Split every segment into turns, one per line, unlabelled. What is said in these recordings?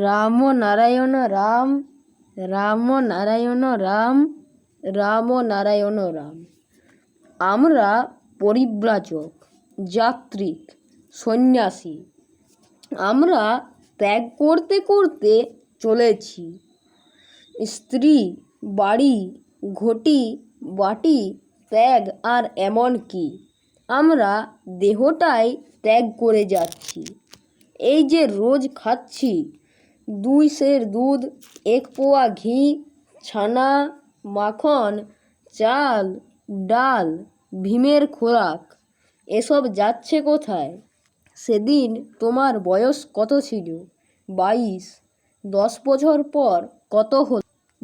রাম নারায়ণ রাম রাম নারায়ণ রাম রাম নারায়ণ রাম। আমরা পরিব্রাজক, যাত্রিক, সন্ন্যাসী। আমরা ত্যাগ করতে করতে চলেছি। স্ত্রী, বাড়ি, ঘটি, বাটি, ত্যাগ আর এমন কি? আমরা দেহটাই ত্যাগ করে যাচ্ছি। এই যে রোজ খাচ্ছি দুই সের দুধ, এক পোয়া ঘি, ছানা, মাখন, চাল, ডাল, ভীমের খোরাক। এসব যাচ্ছে কোথায়? সেদিন তোমার বয়স কত ছিল? বাইশ। দশ বছর পর কত হল?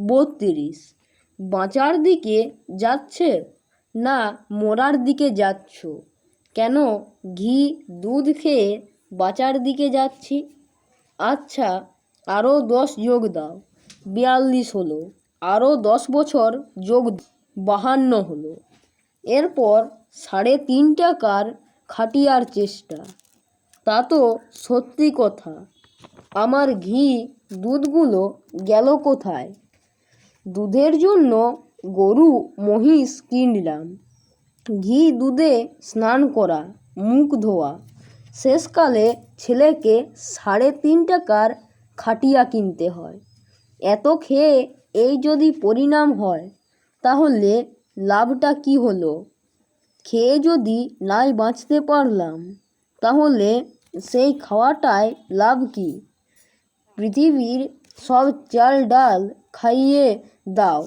বত্রিশ। বাঁচার দিকে যাচ্ছে না মরার দিকে যাচ্ছ? কেন ঘি দুধ খেয়ে বাঁচার দিকে যাচ্ছি? আচ্ছা আরও দশ যোগ দাও। বিয়াল্লিশ হলো। আরও দশ বছর যোগ বাহান্ন হলো। এরপর সাড়ে তিন টাকার খাটিয়ার চেষ্টা। তা তো সত্যি কথা। আমার ঘি দুধগুলো গেল কোথায়? দুধের জন্য গরু মহিষ কিনলাম। ঘি দুধে স্নান করা, মুখ ধোয়া। শেষকালে ছেলেকে সাড়ে তিন টাকার খাটিয়া কিনতে হয়। এত খেয়ে এই যদি পরিণাম হয়, তাহলে লাভটা কি হলো? খেয়ে যদি নাই বাঁচতে পারলাম, তাহলে সেই খাওয়াটায় লাভ কি? পৃথিবীর সব চাল ডাল খাইয়ে দাও,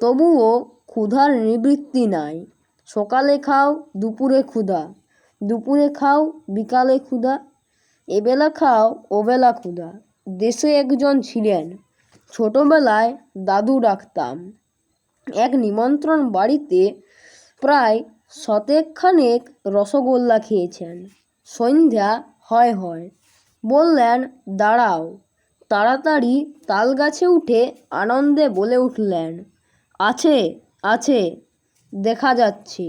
তবুও ক্ষুধার নিবৃত্তি নাই। সকালে খাও, দুপুরে ক্ষুধা। দুপুরে খাও, বিকালে ক্ষুধা। এবেলা খাও, ওবেলা ক্ষুধা। দেশে একজন ছিলেন। ছোটোবেলায় দাদু ডাকতাম। এক নিমন্ত্রণ বাড়িতে প্রায় শতেকখানেক রসগোল্লা খেয়েছেন। সন্ধ্যা হয় হয়। বললেন, দাঁড়াও। তাড়াতাড়ি তাল গাছে উঠে আনন্দে বলে উঠলেন, আছে আছে, দেখা যাচ্ছে।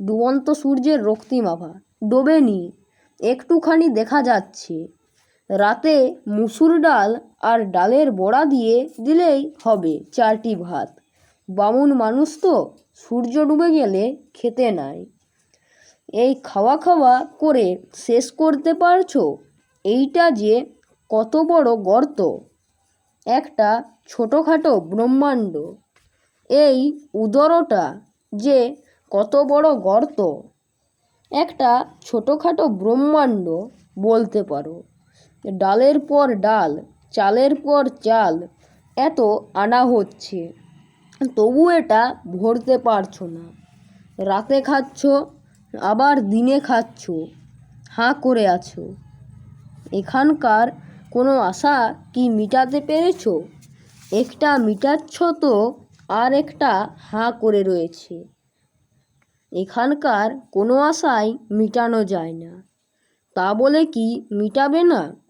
ডুবন্ত সূর্যের রক্তিমাভা ডোবেনি একটুখানি দেখা যাচ্ছে। রাতে মুসুর ডাল আর ডালের বড়া দিয়ে দিলেই হবে চারটি ভাত। বামুন মানুষ তো সূর্য ডুবে গেলে খেতে নাই। এই খাওয়া খাওয়া করে শেষ করতে পারছ? এইটা যে কত বড় গর্ত! একটা ছোটোখাটো ব্রহ্মাণ্ড। এই উদরটা যে কত বড় গর্ত! একটা ছোটোখাটো ব্রহ্মাণ্ড বলতে পারো। ডালের পর ডাল, চালের পর চাল, এত আনা হচ্ছে। তবু এটা ভরতে পারছ না। রাতে খাচ্ছ, আবার দিনে খাচ্ছ। হাঁ করে আছো। এখানকার কোনো আশা কি মিটাতে পেরেছ? একটা মিটাচ্ছ তো আর একটা হাঁ করে রয়েছে। এখানকার কোনো আশাই মিটানো যায় না। তা বলে কি মিটাবে না?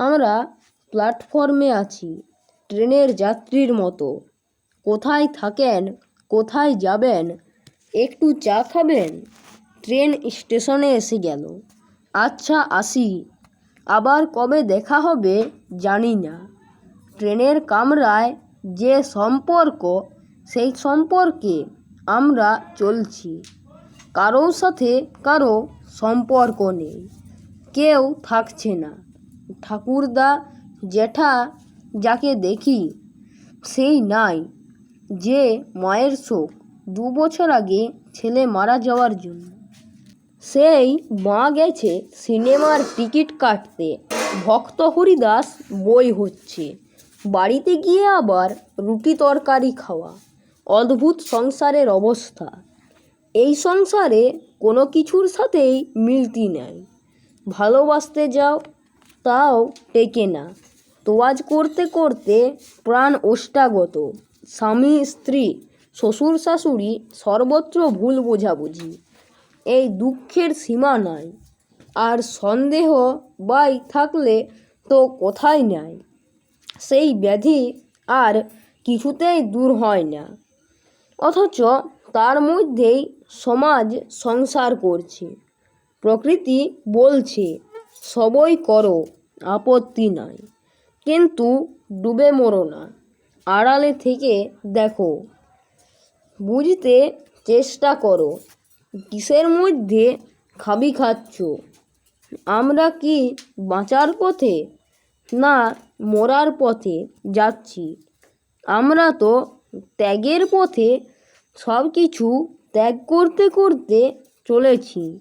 আমরা প্ল্যাটফর্মে আছি, ট্রেনের যাত্রীর মতো। কোথায় থাকেন? কোথায় যাবেন? একটু চা খাবেন? ট্রেন স্টেশনে এসে গেল। আচ্ছা আসি। আবার কবে দেখা হবে জানি না। ট্রেনের কামরায় যে সম্পর্ক, সেই সম্পর্কে আমরা চলছি। কারোর সাথে কারও সম্পর্ক নেই। কেউ থাকছে না। ঠাকুরদা জ্যাঠা যাকে দেখি সেই নাই, যে মায়ের শোক। দু বছর আগে ছেলে মারা যাওয়ার জন্য। সেই মা গেছে সিনেমার টিকিট কাটতে। ভক্ত হরিদাস বই হচ্ছে। বাড়িতে গিয়ে আবার রুটি তরকারি খাওয়া। অদ্ভুত সংসারের অবস্থা। এই সংসারে কোনো কিছুর সাথেই মিলতি নাই। ভালোবাসতে যাও তাও টেকে না। তোয়াজ করতে করতে প্রাণ ওষ্ঠাগত স্বামী, স্ত্রী, শ্বশুর, শাশুড়ি সর্বত্র ভুল বোঝাবুঝি। এই দুঃখের সীমা নাই। আর সন্দেহ বাই থাকলে তো কোথায় নাই। সেই ব্যাধি আর কিছুতেই দূর হয় না। অথচ তার মধ্যেই সমাজ সংসার করছে। প্রকৃতি বলছে সবই করো, আপত্তি নাই। কিন্তু ডুবে মরো না, আড়ালে থেকে দেখো। বুঝতে চেষ্টা করো, কিসের মধ্যে খাবি খাচ্ছ? আমরা কি বাঁচার পথে না মরার পথে যাচ্ছি? আমরা তো ত্যাগের পথে সব কিছু ত্যাগ করতে করতে চলেছি।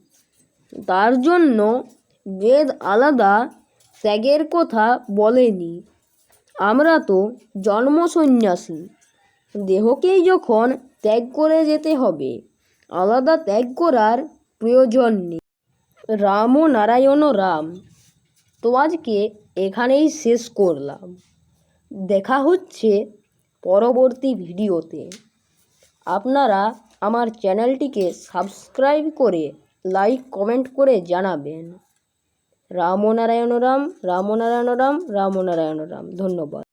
তার জন্য বেদ আলাদা ত্যাগের কথা বলেনি। আমরা তো জন্ম সন্ন্যাসী দেহকেই যখন ত্যাগ করে যেতে হবে, আলাদা ত্যাগ করার প্রয়োজন নেই। রাম ও নারায়ণ রাম, তো আজকে এখানেই শেষ করলাম। দেখা হচ্ছে পরবর্তী ভিডিওতে। আপনারা আমার চ্যানেলটিকে সাবস্ক্রাইব করে লাইক, কমেন্ট করে জানাবেন। রাম নারায়ণ রাম রাম নারায়ণ রাম রাম নারায়ণ রাম ধন্যবাদ।